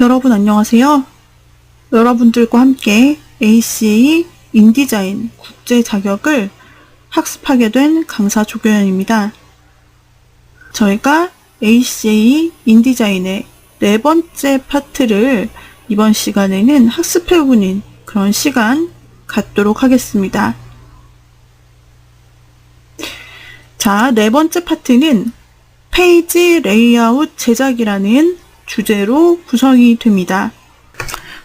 여러분 안녕하세요. 여러분들과 함께 ACA 인디자인 국제 자격을 학습하게 된 강사 조교연입니다. 저희가 ACA 인디자인의 네 번째 파트를 이번 시간에는 학습해보는 그런 시간 갖도록 하겠습니다. 자, 네 번째 파트는 페이지 레이아웃 제작이라는 주제로 구성이 됩니다.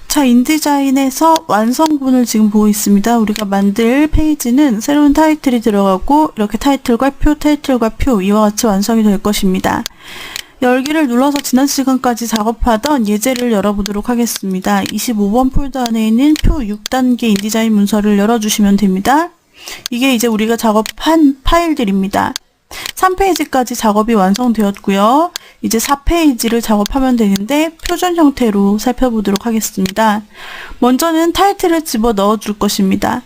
자, 인디자인에서 완성본을 지금 보고 있습니다. 우리가 만들 페이지는 새로운 타이틀이 들어가고 이렇게 타이틀과 표, 타이틀과 표 이와 같이 완성이 될 것입니다. 열기를 눌러서 지난 시간까지 작업하던 예제를 열어보도록 하겠습니다. 25번 폴더 안에 있는 표 6단계 인디자인 문서를 열어주시면 됩니다. 이게 이제 우리가 작업한 파일들입니다. 3페이지까지 작업이 완성되었고요. 이제 4페이지를 작업하면 되는데 표준 형태로 살펴보도록 하겠습니다. 먼저는 타이틀을 집어 넣어 줄 것입니다.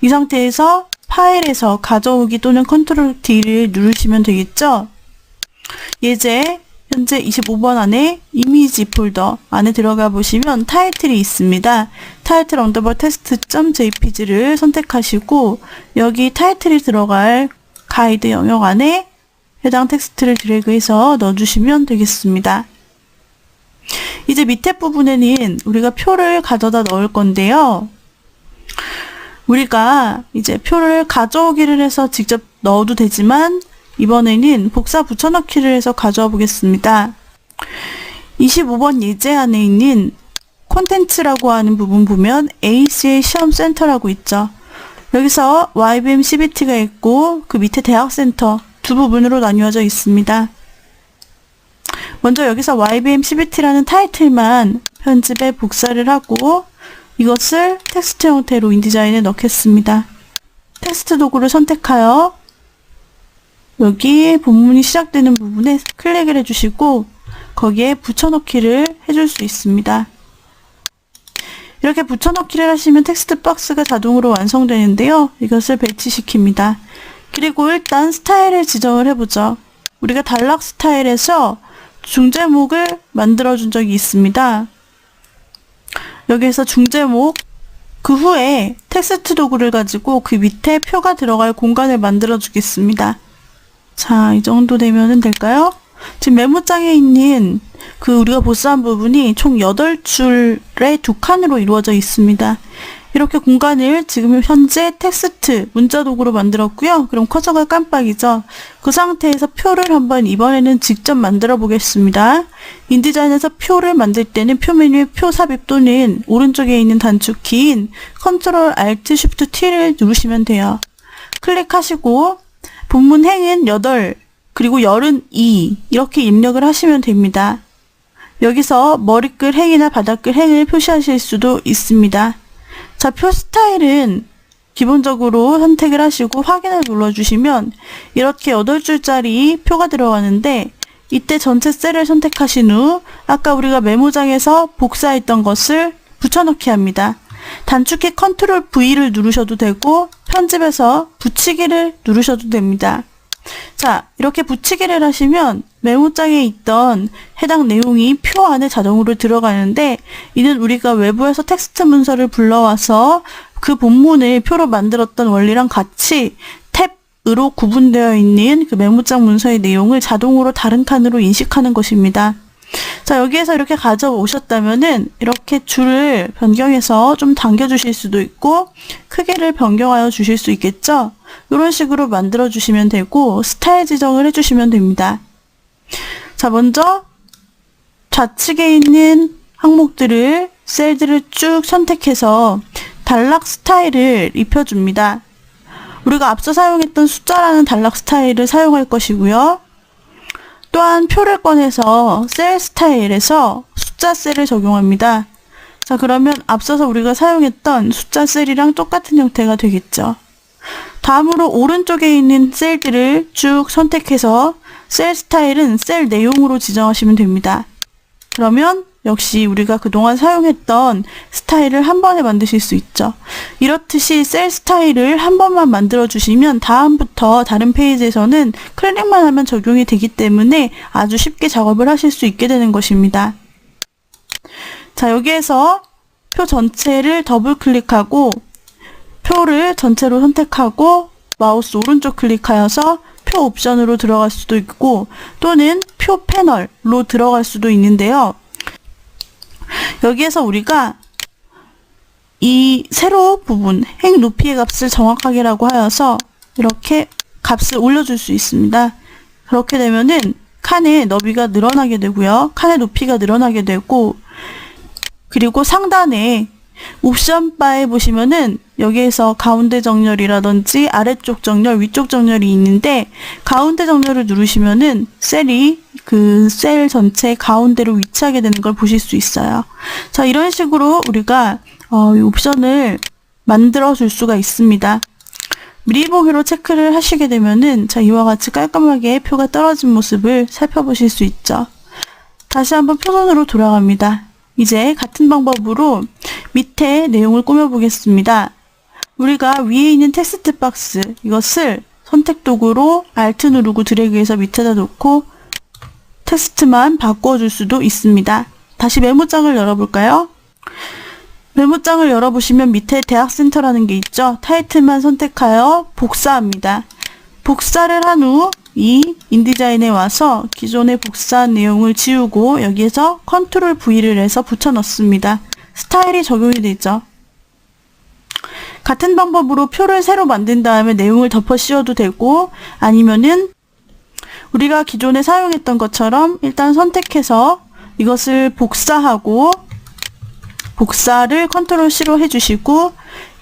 이 상태에서 파일에서 가져오기 또는 컨트롤 D를 누르시면 되겠죠? 예제 현재 25번 안에 이미지 폴더 안에 들어가 보시면 타이틀이 있습니다. 타이틀 언더버 테스트.jpg를 선택하시고 여기 타이틀이 들어갈 가이드 영역 안에 해당 텍스트를 드래그해서 넣어주시면 되겠습니다. 이제 밑에 부분에는 우리가 표를 가져다 넣을 건데요. 우리가 이제 표를 가져오기를 해서 직접 넣어도 되지만 이번에는 복사 붙여넣기를 해서 가져와 보겠습니다. 25번 예제 안에 있는 콘텐츠라고 하는 부분 보면 ACA 시험센터라고 있죠. 여기서 YBM CBT가 있고 그 밑에 대학센터 두 부분으로 나뉘어져 있습니다. 먼저 여기서 YBM CBT라는 타이틀만 편집에 복사를 하고 이것을 텍스트 형태로 인디자인에 넣겠습니다. 텍스트 도구를 선택하여 여기 본문이 시작되는 부분에 클릭을 해주시고 거기에 붙여넣기를 해줄 수 있습니다. 이렇게 붙여넣기를 하시면 텍스트 박스가 자동으로 완성되는데요. 이것을 배치시킵니다. 그리고 일단 스타일을 지정을 해보죠. 우리가 단락 스타일에서 중제목을 만들어 준 적이 있습니다. 여기에서 중제목 그 후에 텍스트 도구를 가지고 그 밑에 표가 들어갈 공간을 만들어 주겠습니다. 자, 이 정도 되면 될까요? 지금 메모장에 있는 그 우리가 보스한 부분이 총 8줄의 두 칸으로 이루어져 있습니다. 이렇게 공간을 지금 현재 텍스트 문자 도구로 만들었고요. 그럼 커서가 깜빡이죠. 그 상태에서 표를 한번 이번에는 직접 만들어 보겠습니다. 인디자인에서 표를 만들 때는 표 메뉴의 표 삽입 또는 오른쪽에 있는 단축키인 Ctrl Alt Shift T를 누르시면 돼요. 클릭하시고 본문 행은 8 그리고 열은 2 이렇게 입력을 하시면 됩니다. 여기서 머리글 행이나 바닥글 행을 표시하실 수도 있습니다. 자, 표 스타일은 기본적으로 선택을 하시고 확인을 눌러주시면 이렇게 8줄짜리 표가 들어가는데 이때 전체 셀을 선택하신 후 아까 우리가 메모장에서 복사했던 것을 붙여넣기 합니다. 단축키 컨트롤 V를 누르셔도 되고 편집에서 붙이기를 누르셔도 됩니다. 자, 이렇게 붙이기를 하시면 메모장에 있던 해당 내용이 표 안에 자동으로 들어가는데 이는 우리가 외부에서 텍스트 문서를 불러와서 그 본문을 표로 만들었던 원리랑 같이 탭으로 구분되어 있는 그 메모장 문서의 내용을 자동으로 다른 칸으로 인식하는 것입니다. 자, 여기에서 이렇게 가져오셨다면은 이렇게 줄을 변경해서 좀 당겨주실 수도 있고 크기를 변경하여 주실 수 있겠죠? 이런 식으로 만들어 주시면 되고 스타일 지정을 해주시면 됩니다. 자, 먼저 좌측에 있는 항목들을 셀들을 쭉 선택해서 단락 스타일을 입혀줍니다. 우리가 앞서 사용했던 숫자라는 단락 스타일을 사용할 것이고요. 또한 표를 꺼내서 셀 스타일에서 숫자 셀을 적용합니다. 자, 그러면 앞서서 우리가 사용했던 숫자 셀이랑 똑같은 형태가 되겠죠. 다음으로 오른쪽에 있는 셀들을 쭉 선택해서 셀 스타일은 셀 내용으로 지정하시면 됩니다. 그러면 역시 우리가 그동안 사용했던 스타일을 한 번에 만드실 수 있죠. 이렇듯이 셀 스타일을 한 번만 만들어 주시면 다음부터 다른 페이지에서는 클릭만 하면 적용이 되기 때문에 아주 쉽게 작업을 하실 수 있게 되는 것입니다. 자, 여기에서 표 전체를 더블 클릭하고 표를 전체로 선택하고 마우스 오른쪽 클릭하여서 표 옵션으로 들어갈 수도 있고 또는 표 패널로 들어갈 수도 있는데요. 여기에서 우리가 이 세로 부분 행 높이의 값을 정확하게라고 하여서 이렇게 값을 올려줄 수 있습니다. 그렇게 되면은 칸의 너비가 늘어나게 되고요. 칸의 높이가 늘어나게 되고 그리고 상단에 옵션 바에 보시면은 여기에서 가운데 정렬이라든지 아래쪽 정렬, 위쪽 정렬이 있는데 가운데 정렬을 누르시면은 셀이 그 셀 전체 가운데로 위치하게 되는 걸 보실 수 있어요. 자, 이런 식으로 우리가 어, 이 옵션을 만들어 줄 수가 있습니다. 미리 보기로 체크를 하시게 되면은 자, 이와 같이 깔끔하게 표가 떨어진 모습을 살펴보실 수 있죠. 다시 한번 표선으로 돌아갑니다. 이제 같은 방법으로 밑에 내용을 꾸며보겠습니다. 우리가 위에 있는 텍스트 박스 이것을 선택 도구로 Alt 누르고 드래그해서 밑에다 놓고 텍스트만 바꿔줄 수도 있습니다. 다시 메모장을 열어볼까요? 메모장을 열어보시면 밑에 대학센터라는 게 있죠. 타이틀만 선택하여 복사합니다. 복사를 한 후 이 인디자인에 와서 기존의 복사한 내용을 지우고 여기에서 컨트롤 V를 해서 붙여 넣습니다. 스타일이 적용이 되죠. 같은 방법으로 표를 새로 만든 다음에 내용을 덮어 씌워도 되고 아니면은 우리가 기존에 사용했던 것처럼 일단 선택해서 이것을 복사하고 복사를 컨트롤 C로 해주시고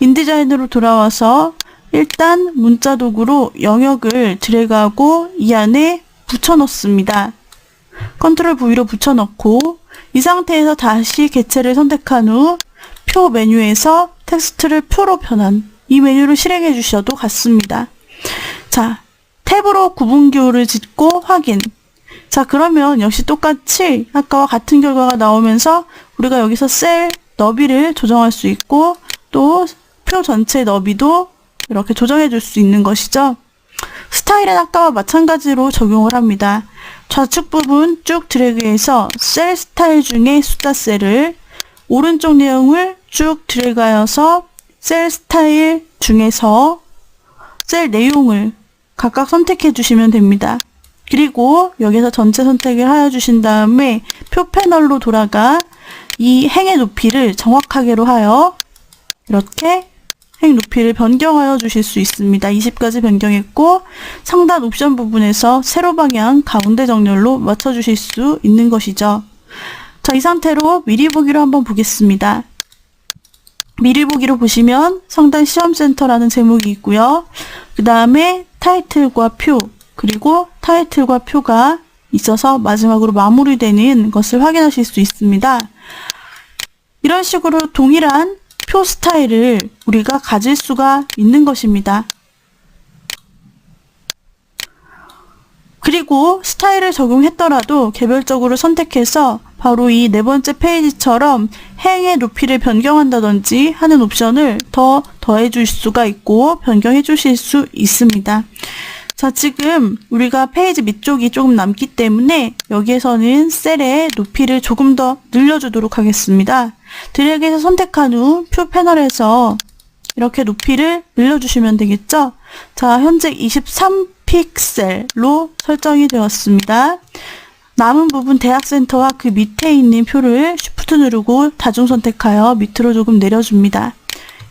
인디자인으로 돌아와서 일단 문자 도구로 영역을 드래그하고 이 안에 붙여넣습니다. 컨트롤 V로 붙여넣고 이 상태에서 다시 개체를 선택한 후 표 메뉴에서 텍스트를 표로 변환 이 메뉴를 실행해 주셔도 같습니다. 자, 탭으로 구분기호를 짓고 확인 자, 그러면 역시 똑같이 아까와 같은 결과가 나오면서 우리가 여기서 셀 너비를 조정할 수 있고 또 표 전체 너비도 이렇게 조정해 줄 수 있는 것이죠. 스타일은 아까와 마찬가지로 적용을 합니다. 좌측 부분 쭉 드래그해서 셀 스타일 중에 숫자 셀을 오른쪽 내용을 쭉 드래그하여서 셀 스타일 중에서 셀 내용을 각각 선택해 주시면 됩니다. 그리고 여기서 전체 선택을 하여 주신 다음에 표 패널로 돌아가 이 행의 높이를 정확하게로 하여 이렇게 행 높이를 변경하여 주실 수 있습니다. 20까지 변경했고 상단 옵션 부분에서 세로 방향 가운데 정렬로 맞춰 주실 수 있는 것이죠. 자, 이 상태로 미리 보기로 한번 보겠습니다. 미리 보기로 보시면 상단 시험센터라는 제목이 있고요. 그 다음에 타이틀과 표, 그리고 타이틀과 표가 있어서 마지막으로 마무리되는 것을 확인하실 수 있습니다. 이런 식으로 동일한 표 스타일을 우리가 가질 수가 있는 것입니다. 그리고 스타일을 적용했더라도 개별적으로 선택해서 바로 이 네 번째 페이지처럼 행의 높이를 변경한다든지 하는 옵션을 더 더해 줄 수가 있고 변경해 주실 수 있습니다. 자, 지금 우리가 페이지 밑쪽이 조금 남기 때문에 여기에서는 셀의 높이를 조금 더 늘려주도록 하겠습니다. 드래그해서 선택한 후 표 패널에서 이렇게 높이를 늘려주시면 되겠죠? 자, 현재 23픽셀로 설정이 되었습니다. 남은 부분 대학센터와 그 밑에 있는 표를 Shift 누르고 다중 선택하여 밑으로 조금 내려줍니다.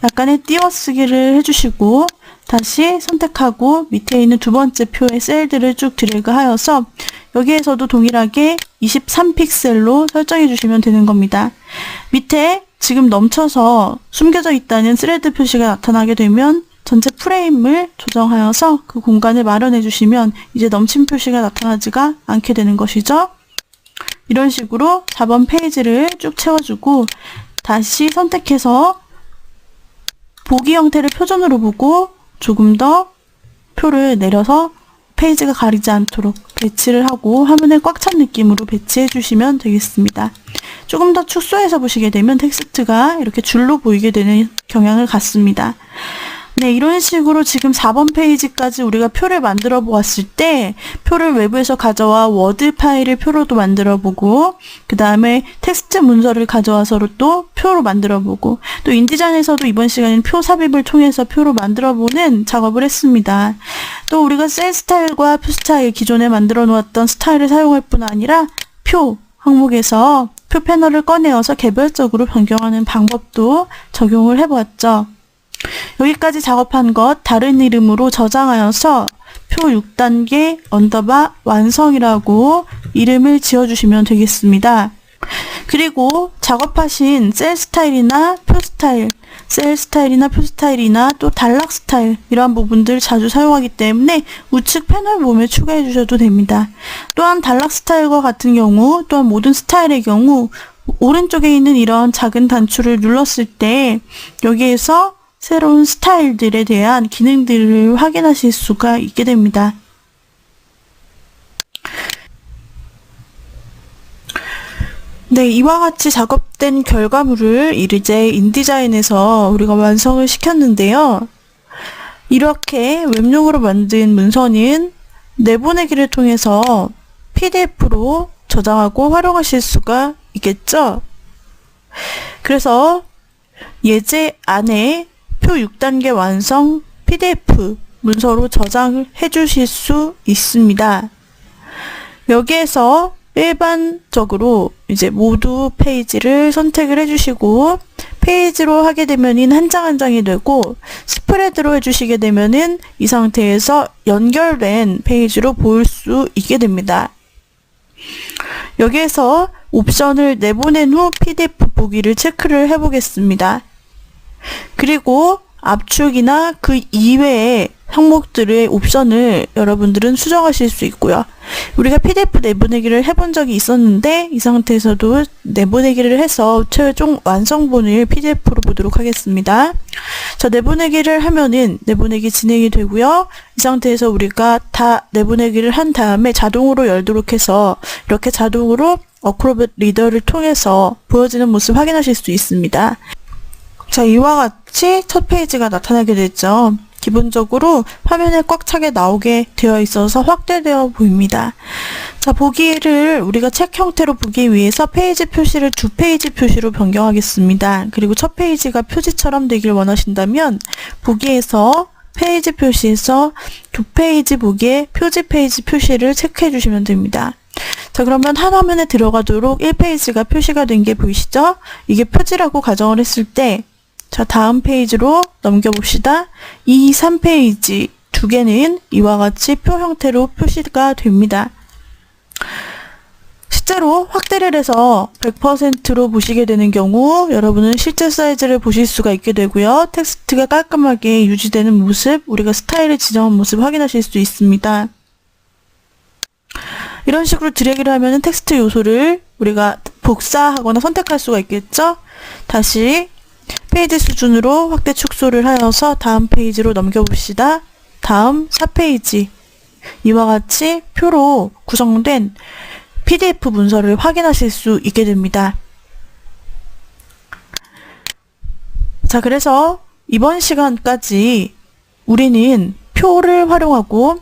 약간의 띄어쓰기를 해주시고 다시 선택하고 밑에 있는 두 번째 표의 셀들을 쭉 드래그 하여서 여기에서도 동일하게 23픽셀로 설정해 주시면 되는 겁니다. 밑에 지금 넘쳐서 숨겨져 있다는 스레드 표시가 나타나게 되면 전체 프레임을 조정하여서 그 공간을 마련해 주시면 이제 넘친 표시가 나타나지가 않게 되는 것이죠. 이런 식으로 4번 페이지를 쭉 채워주고 다시 선택해서 보기 형태를 표준으로 보고 조금 더 표를 내려서 페이지가 가리지 않도록 배치를 하고 화면에 꽉 찬 느낌으로 배치해 주시면 되겠습니다. 조금 더 축소해서 보시게 되면 텍스트가 이렇게 줄로 보이게 되는 경향을 갖습니다. 네, 이런 식으로 지금 4번 페이지까지 우리가 표를 만들어 보았을 때 표를 외부에서 가져와 워드 파일을 표로도 만들어 보고 그 다음에 텍스트 문서를 가져와서로 또 표로 만들어 보고 또 인디자인에서도 이번 시간에는 표 삽입을 통해서 표로 만들어 보는 작업을 했습니다. 또 우리가 셀 스타일과 표 스타일 기존에 만들어 놓았던 스타일을 사용할 뿐 아니라 표 항목에서 표 패널을 꺼내어서 개별적으로 변경하는 방법도 적용을 해보았죠. 여기까지 작업한 것 다른 이름으로 저장하여서 표 6단계 언더바 완성이라고 이름을 지어주시면 되겠습니다. 그리고 작업하신 셀 스타일이나 표 스타일, 셀 스타일이나 표 스타일이나 또 단락 스타일 이러한 부분들 자주 사용하기 때문에 우측 패널 몸에 추가해 주셔도 됩니다. 또한 단락 스타일과 같은 경우 또한 모든 스타일의 경우 오른쪽에 있는 이런 작은 단추를 눌렀을 때 여기에서 새로운 스타일들에 대한 기능들을 확인하실 수가 있게 됩니다. 네, 이와 같이 작업된 결과물을 이제 인디자인에서 우리가 완성을 시켰는데요. 이렇게 웹용으로 만든 문서는 내보내기를 통해서 PDF로 저장하고 활용하실 수가 있겠죠? 그래서 예제 안에 표 6단계 완성 PDF 문서로 저장을 해 주실 수 있습니다. 여기에서 일반적으로 이제 모두 페이지를 선택을 해주시고 페이지로 하게 되면은 한 장 한 장이 되고 스프레드로 해주시게 되면은 이 상태에서 연결된 페이지로 보일 수 있게 됩니다. 여기에서 옵션을 내보낸 후 PDF 보기를 체크를 해보겠습니다. 그리고 압축이나 그 이외의 항목들의 옵션을 여러분들은 수정하실 수 있고요. 우리가 PDF 내보내기를 해본 적이 있었는데 이 상태에서도 내보내기를 해서 최종 완성본을 PDF로 보도록 하겠습니다. 자, 내보내기를 하면은 내보내기 진행이 되고요. 이 상태에서 우리가 다 내보내기를 한 다음에 자동으로 열도록 해서 이렇게 자동으로 어크로벳 리더를 통해서 보여지는 모습 확인하실 수 있습니다. 자, 이와 같이 첫 페이지가 나타나게 됐죠. 기본적으로 화면에 꽉 차게 나오게 되어 있어서 확대되어 보입니다. 자, 보기를 우리가 책 형태로 보기 위해서 페이지 표시를 두 페이지 표시로 변경하겠습니다. 그리고 첫 페이지가 표지처럼 되길 원하신다면 보기에서 페이지 표시에서 두 페이지 보기에 표지 페이지 표시를 체크해 주시면 됩니다. 자, 그러면 한 화면에 들어가도록 1페이지가 표시가 된 게 보이시죠? 이게 표지라고 가정을 했을 때 자, 다음 페이지로 넘겨봅시다. 2, 3페이지 두 개는 이와 같이 표 형태로 표시가 됩니다. 실제로 확대를 해서 100%로 보시게 되는 경우 여러분은 실제 사이즈를 보실 수가 있게 되고요. 텍스트가 깔끔하게 유지되는 모습, 우리가 스타일을 지정한 모습 확인하실 수 있습니다. 이런 식으로 드래그를 하면 텍스트 요소를 우리가 복사하거나 선택할 수가 있겠죠? 다시 페이지 수준으로 확대 축소를 하여서 다음 페이지로 넘겨봅시다. 다음 4페이지. 이와 같이 표로 구성된 PDF 문서를 확인하실 수 있게 됩니다. 자, 그래서 이번 시간까지 우리는 표를 활용하고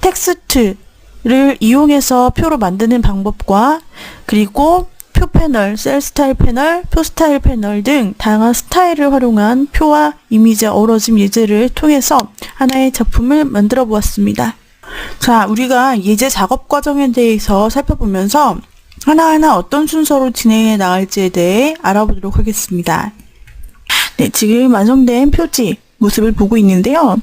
텍스트를 이용해서 표로 만드는 방법과 그리고 표 패널, 셀 스타일 패널, 표 스타일 패널 등 다양한 스타일을 활용한 표와 이미지의 어우러짐 예제를 통해서 하나의 작품을 만들어 보았습니다. 자, 우리가 예제 작업 과정에 대해서 살펴보면서 하나하나 어떤 순서로 진행해 나갈지에 대해 알아보도록 하겠습니다. 네, 지금 완성된 표지 모습을 보고 있는데요.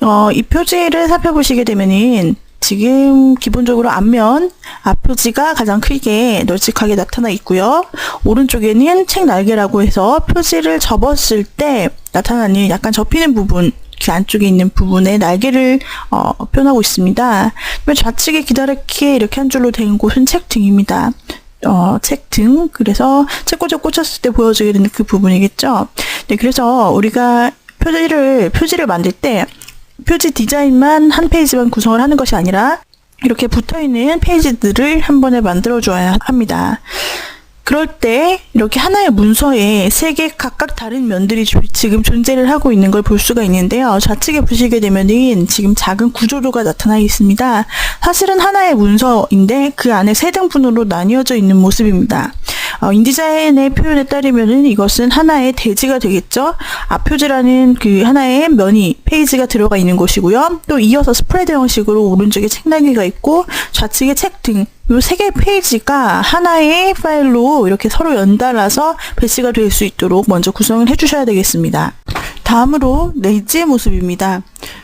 어, 이 표지를 살펴보시게 되면은 지금 기본적으로 앞면 앞표지가 가장 크게 널찍하게 나타나 있고요. 오른쪽에는 책 날개라고 해서 표지를 접었을 때 나타나는 약간 접히는 부분 그 안쪽에 있는 부분에 날개를 어, 표현하고 있습니다. 좌측에 기다랗게 이렇게 한 줄로 된 곳은 책 등입니다. 어, 책 등. 그래서 책꽂이 꽂혔을 때 보여지게 되는 그 부분이겠죠. 네, 그래서 우리가 표지를, 표지를 만들 때 표지 디자인만 한 페이지만 구성을 하는 것이 아니라 이렇게 붙어 있는 페이지들을 한 번에 만들어 줘야 합니다. 그럴 때 이렇게 하나의 문서에 세 개 각각 다른 면들이 조- 지금 존재를 하고 있는 걸 볼 수가 있는데요. 좌측에 보시게 되면은 지금 작은 구조도가 나타나 있습니다. 사실은 하나의 문서인데 그 안에 세 등분으로 나뉘어져 있는 모습입니다. 어, 인디자인의 표현에 따르면은 이것은 하나의 대지가 되겠죠. 앞표지라는 그 하나의 면이 페이지가 들어가 있는 곳이고요. 또 이어서 스프레드 형식으로 오른쪽에 책날개가 있고 좌측에 책등 요세 개의 페이지가 하나의 파일로 이렇게 서로 연달아서 배치가 될 수 있도록 먼저 구성을 해주셔야 되겠습니다. 다음으로 내지의 모습입니다.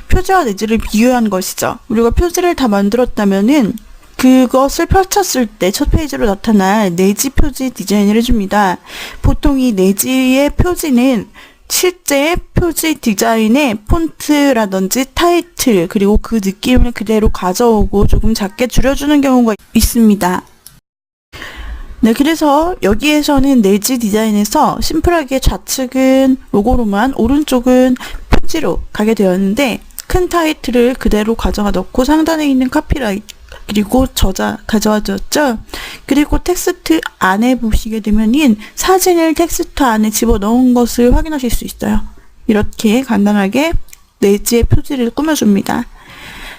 표지와 내지를 비교한 것이죠. 우리가 표지를 다 만들었다면은 그것을 펼쳤을 때 첫 페이지로 나타날 내지 표지 디자인을 해줍니다. 보통 이 내지의 표지는 실제 표지 디자인의 폰트라든지 타이틀 그리고 그 느낌을 그대로 가져오고 조금 작게 줄여주는 경우가 있습니다. 네, 그래서 여기에서는 내지 디자인에서 심플하게 좌측은 로고로만 오른쪽은 표지로 가게 되었는데 큰 타이틀을 그대로 가져가 넣고 상단에 있는 카피라이트 그리고 저자 가져와줬죠. 그리고 텍스트 안에 보시게 되면은 사진을 텍스트 안에 집어넣은 것을 확인하실 수 있어요. 이렇게 간단하게 내지의 표지를 꾸며줍니다.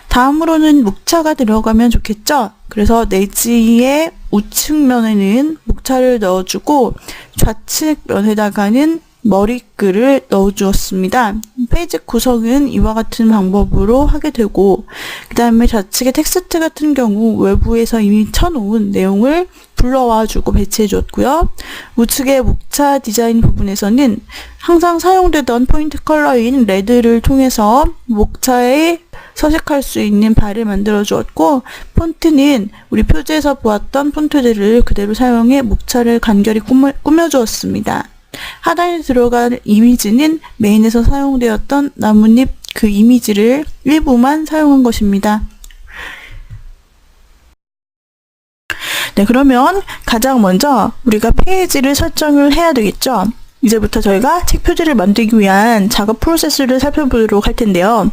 다음으로는 목차가 들어가면 좋겠죠? 그래서 내지의 우측면에는 목차를 넣어주고 좌측 면에다가는 머리글을 넣어주었습니다. 페이지 구성은 이와 같은 방법으로 하게 되고 그 다음에 좌측의 텍스트 같은 경우 외부에서 이미 쳐놓은 내용을 불러와 주고 배치해 주었고요. 우측의 목차 디자인 부분에서는 항상 사용되던 포인트 컬러인 레드를 통해서 목차에 서식할 수 있는 바를 만들어 주었고 폰트는 우리 표지에서 보았던 폰트들을 그대로 사용해 목차를 간결히 꾸며, 꾸며 주었습니다. 하단에 들어간 이미지는 메인에서 사용되었던 나뭇잎 그 이미지를 일부만 사용한 것입니다. 네, 그러면 가장 먼저 우리가 페이지를 설정을 해야 되겠죠. 이제부터 저희가 책 표지를 만들기 위한 작업 프로세스를 살펴보도록 할 텐데요.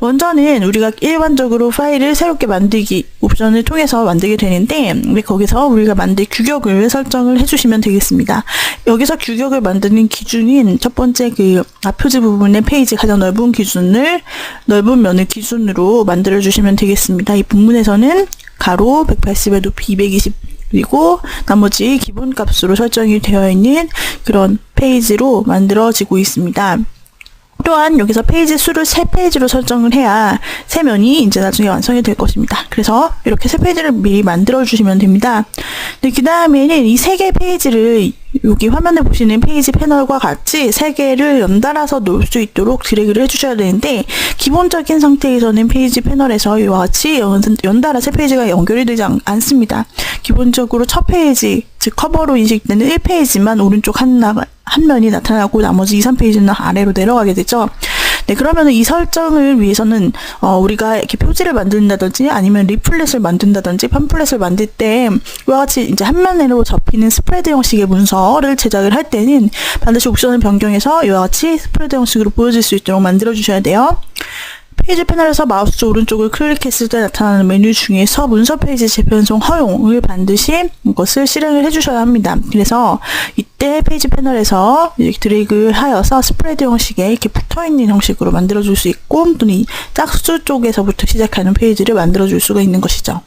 먼저는 우리가 일반적으로 파일을 새롭게 만들기 옵션을 통해서 만들게 되는데 우리 거기서 우리가 만들 규격을 설정을 해주시면 되겠습니다. 여기서 규격을 만드는 기준인 첫 번째 그 앞표지 부분의 페이지 가장 넓은 기준을 넓은 면을 기준으로 만들어 주시면 되겠습니다. 이 본문에서는 가로 180에 높이 220 그리고 나머지 기본 값으로 설정이 되어 있는 그런 페이지로 만들어지고 있습니다. 또한 여기서 페이지 수를 세 페이지로 설정을 해야 세 면이 이제 나중에 완성이 될 것입니다. 그래서 이렇게 세 페이지를 미리 만들어 주시면 됩니다. 네, 그 다음에는 이 세 개 페이지를 여기 화면에 보시는 페이지 패널과 같이 세 개를 연달아서 놓을 수 있도록 드래그를 해주셔야 되는데 기본적인 상태에서는 페이지 패널에서 이와 같이 연, 연달아 세 페이지가 연결이 되지 않, 않습니다. 기본적으로 첫 페이지, 즉 커버로 인식되는 1페이지만 오른쪽 한, 나, 한 면이 나타나고 나머지 2, 3페이지는 아래로 내려가게 되죠. 네, 그러면은 이 설정을 위해서는 어, 우리가 이렇게 표지를 만든다든지 아니면 리플렛을 만든다든지 팜플렛을 만들 때 이와 같이 이제 한 면으로 접히는 스프레드 형식의 문서를 제작을 할 때는 반드시 옵션을 변경해서 이와 같이 스프레드 형식으로 보여질 수 있도록 만들어 주셔야 돼요. 페이지 패널에서 마우스 오른쪽을 클릭했을 때 나타나는 메뉴 중에서 문서 페이지 재편송 허용을 반드시 이것을 실행을 해주셔야 합니다. 그래서 이때 페이지 패널에서 이렇게 드래그 하여서 스프레드 형식에 이렇게 붙어 있는 형식으로 만들어줄 수 있고 또는 이 짝수 쪽에서부터 시작하는 페이지를 만들어줄 수가 있는 것이죠.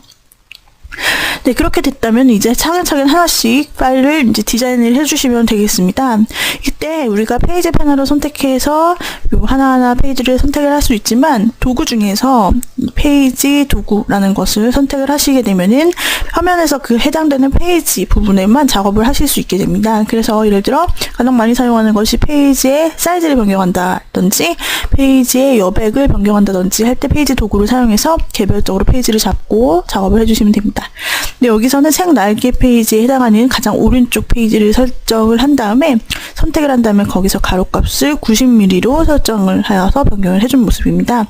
네, 그렇게 됐다면 이제 차근차근 하나씩 파일을 이제 디자인을 해주시면 되겠습니다. 이때 우리가 페이지 패널을 선택해서 요 하나하나 페이지를 선택을 할 수 있지만 도구 중에서 페이지 도구라는 것을 선택을 하시게 되면은 화면에서 그 해당되는 페이지 부분에만 작업을 하실 수 있게 됩니다. 그래서 예를 들어 가장 많이 사용하는 것이 페이지의 사이즈를 변경한다든지 페이지의 여백을 변경한다든지 할 때 페이지 도구를 사용해서 개별적으로 페이지를 잡고 작업을 해주시면 됩니다. 근데 여기서는 색 날개 페이지에 해당하는 가장 오른쪽 페이지를 설정을 한 다음에 선택을 한 다음에 거기서 가로값을 90mm로 설정을 하여서 변경을 해준 모습입니다.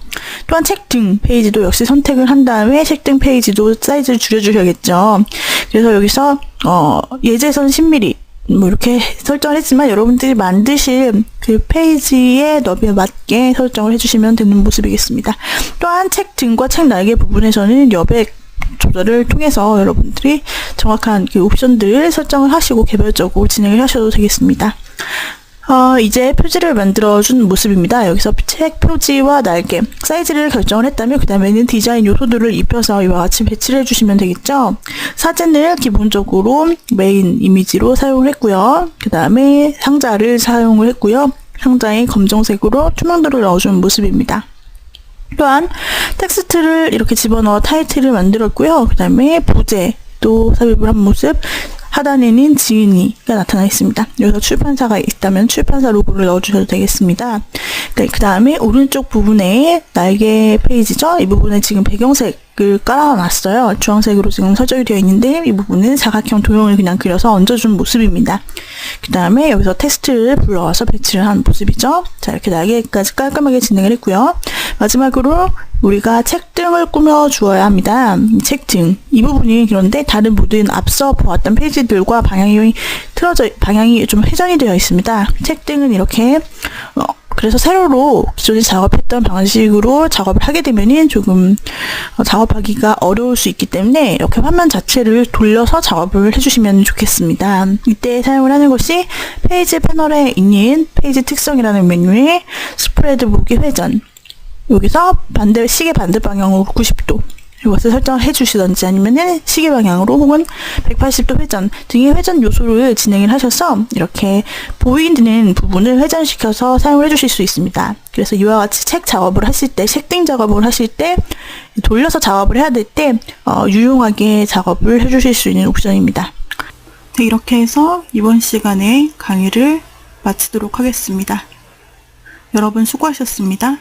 또한 책 등 페이지도 역시 선택을 한 다음에 책 등 페이지도 사이즈를 줄여주셔야겠죠. 그래서 여기서 어, 예제선 10mm 뭐 이렇게 설정을 했지만 여러분들이 만드실 그 페이지의 너비에 맞게 설정을 해주시면 되는 모습이겠습니다. 또한 책 등과 책 날개 부분에서는 여백 조절을 통해서 여러분들이 정확한 그 옵션들을 설정을 하시고 개별적으로 진행을 하셔도 되겠습니다. 어, 이제 표지를 만들어준 모습입니다. 여기서 책 표지와 날개, 사이즈를 결정을 했다면 그 다음에는 디자인 요소들을 입혀서 이와 같이 배치를 해주시면 되겠죠. 사진을 기본적으로 메인 이미지로 사용을 했고요. 그 다음에 상자를 사용을 했고요. 상자에 검정색으로 투명도를 넣어준 모습입니다. 또한 텍스트를 이렇게 집어넣어 타이틀을 만들었고요. 그 다음에 부제 또 삽입을 한 모습 하단에는 지은이가 나타나 있습니다. 여기서 출판사가 있다면 출판사 로고를 넣어주셔도 되겠습니다. 네, 그 다음에 오른쪽 부분에 날개 페이지죠. 이 부분에 지금 배경색 을 깔아놨어요. 주황색으로 지금 설정이 되어 있는데 이 부분은 사각형 도형을 그냥 그려서 얹어준 모습입니다. 그 다음에 여기서 텍스트를 불러와서 배치를 한 모습이죠. 자, 이렇게 날개까지 깔끔하게 진행을 했고요. 마지막으로 우리가 책등을 꾸며 주어야 합니다. 이 책등. 이 부분이 그런데 다른 모든 앞서 보았던 페이지들과 방향이 틀어져, 방향이 좀 회전이 되어 있습니다. 책등은 이렇게, 어, 그래서 세로로 기존에 작업했던 방식으로 작업을 하게 되면은 조금 어, 작업하기가 어려울 수 있기 때문에 이렇게 화면 자체를 돌려서 작업을 해주시면 좋겠습니다. 이때 사용을 하는 것이 페이지 패널에 있는 페이지 특성이라는 메뉴에 스프레드 보기 회전 여기서 반대 시계 반대 방향으로 90도 이것을 설정을 해주시던지 아니면은 시계 방향으로 혹은 180도 회전 등의 회전 요소를 진행을 하셔서 이렇게 보이는 부분을 회전시켜서 사용을 해주실 수 있습니다. 그래서 이와 같이 책 작업을 하실 때, 책딩 작업을 하실 때 돌려서 작업을 해야 될때 어, 유용하게 작업을 해주실 수 있는 옵션입니다. 네, 이렇게 해서 이번 시간에 강의를 마치도록 하겠습니다. 여러분 수고하셨습니다.